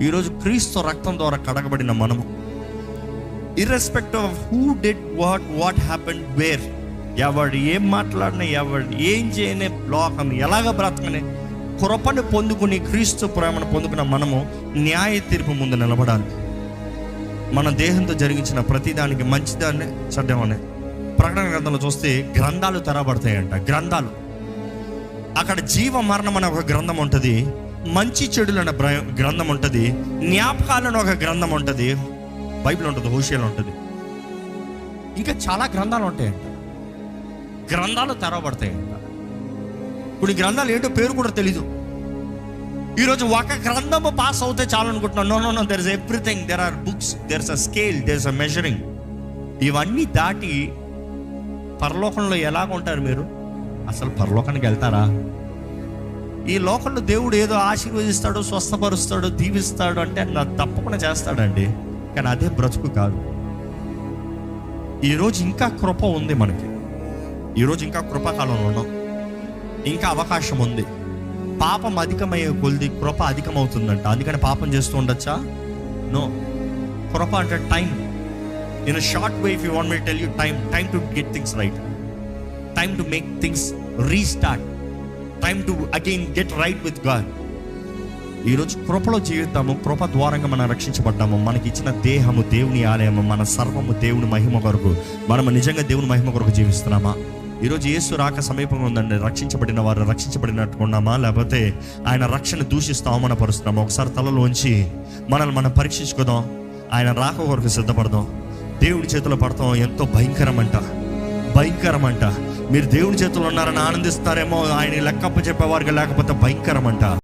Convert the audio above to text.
ఈరోజు క్రీస్తు రక్తం ద్వారా కడగబడిన మనము. Irrespective of who did what what happen where ఎవడు ఏం మాట్లాడినా ఎవడు ఏం చేయని లోకం ఎలాగ బ్రతకని కృపను పొందుకుని క్రీస్తు ప్రేమను పొందుకున్న మనము న్యాయ తీర్పు ముందు నిలబడాలి. మన దేహంతో జరిగించిన ప్రతిదానికి మంచిదాన్ని చెడ్డమనే ప్రకటన గ్రంథంలో చూస్తే గ్రంథాలు తెరబడతాయంట గ్రంథాలు. అక్కడ జీవ మరణం అనే ఒక గ్రంథం ఉంటుంది. మంచి చెడులు అనే గ్రంథం ఉంటుంది. జ్ఞాపకాలను ఒక గ్రంథం ఉంటుంది. బైబిల్ ఉంటుంది హోషియాలు ఉంటుంది. ఇంకా చాలా గ్రంథాలు ఉంటాయంట. గ్రంథాలు తెరవబడతాయంట ఇప్పుడు ఈ గ్రంథాలు ఏంటో పేరు కూడా తెలీదు. ఈరోజు ఒక గ్రంథము పాస్ అవుతే చాలు అనుకుంటున్నాను no no no there is everything there are books there is a scale there is a measuring ఇవన్నీ దాటి పరలోకంలో ఎలాగ ఉంటారు మీరు? అసలు పరలోకానికి వెళ్తారా? ఈ లోకంలో దేవుడు ఏదో ఆశీర్వదిస్తాడు స్వస్థపరుస్తాడు దీవిస్తాడు అంటే నా తప్పకుండా చేస్తాడండి. కానీ అదే బ్రతుకు కాదు. ఈరోజు ఇంకా కృప ఉంది మనకి. ఈరోజు ఇంకా కృపకాలంలో ఉన్నాం. ఇంకా అవకాశం ఉంది. పాపం అధికమయ్యే కొలిది కృప అధికమవుతుందంట. అందుకని పాపం చేస్తూ ఉండొచ్చా? నో. కృప అంటే time. In short way if you want me tell you time time to get things right time to make things restart time to again get right with God ఈరోజు కృపలో జీవితాము కృప ద్వారంగా మనం రక్షించబడ్డాము. మనకి ఇచ్చిన దేహము దేవుని ఆలయము మన సర్వము దేవుని మహిమ కొరకు మనము నిజంగా దేవుని మహిమ కొరకు జీవిస్తున్నామా? ఈరోజు యేసు రాక సమీపంగా ఉందండి. రక్షించబడిన వారు రక్షించబడినట్టు ఉన్నామా? లేకపోతే ఆయన రక్షణ దూషిస్తూ అవమానపరుస్తున్నామా? ఒకసారి తలలోంచి మనల్ని మనం పరీక్షించుకుందాం. ఆయన రాక కొరకు సిద్ధపడదాం. దేవుడి చేతిలో పడతాం. ఎంతో భయంకరమంట. భయంకరమంట. మీరు దేవుడి చేతులు ఉన్నారని ఆనందిస్తారేమో ఆయన లెక్కప్ప చెప్పేవారికి లేకపోతే భయంకరమంట.